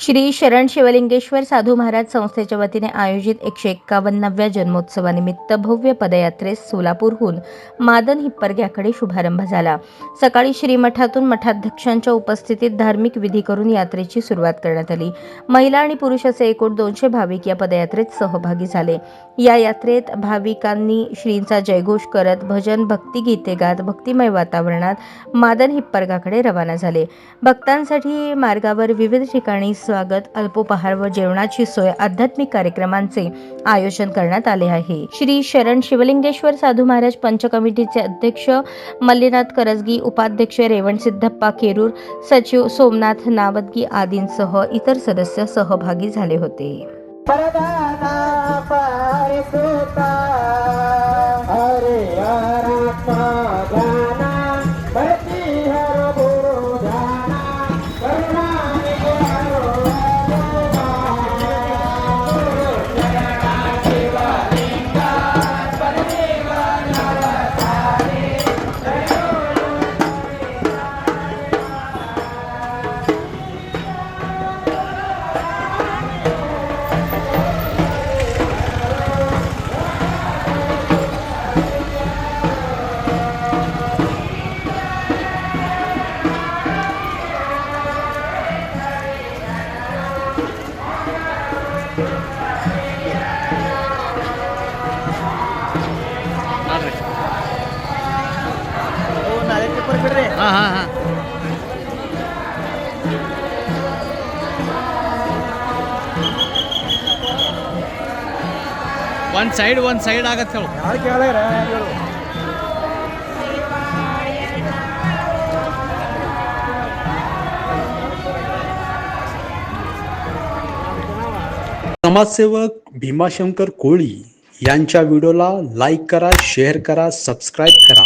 श्री शरण शिवलिंगेश्वर साधू महाराज संस्थेच्या वतीने आयोजित एकशे एक्कावन्नाव्या जन्मोत्सवानिमित्त भव्य पदयात्रेस सोलापूरहून मादन हिप्परग्याकडे शुभारंभ झाला. सकाळी श्रीमठातून मठाध्यक्षांच्या उपस्थितीत धार्मिक विधी करून यात्रेची सुरुवात करण्यात आली. महिला आणि पुरुष असे एकूण दोनशे भाविक या पदयात्रेत सहभागी झाले. या यात्रेत भाविकांनी श्रींचा जयघोष करत भजन भक्तिगीते गात भक्तिमय वातावरणात मादन हिप्परगाकडे रवाना झाले. भक्तांसाठी मार्गावर विविध ठिकाणी स्वागत. अल्पोपहार व जेवणाची सोय आध्यात्मिक कार्यक्रमांचे आयोजन करण्यात आले आहे. श्री शरण शिवलिंगेश्वर साधू महाराज पंच कमिटीचे अध्यक्ष मल्लीनाथ करजगी उपाध्यक्ष रेवण सिद्धप्पा केरूर सचिव सोमनाथ नावदगी आदींसह इतर सदस्य सहभागी झाले होते. ಹಾಂ ಹಾಂ ಹಾಂ. ಒಂದು ಸೈಡ್ ಒಂದು ಸೈಡ್ ಆಗತ್ತೆ ಹೇಳು? समाजसेवक भीमाशंकर कोळी यांच्या व्हिडिओला लाईक करा शेअर करा सबस्क्राईब करा.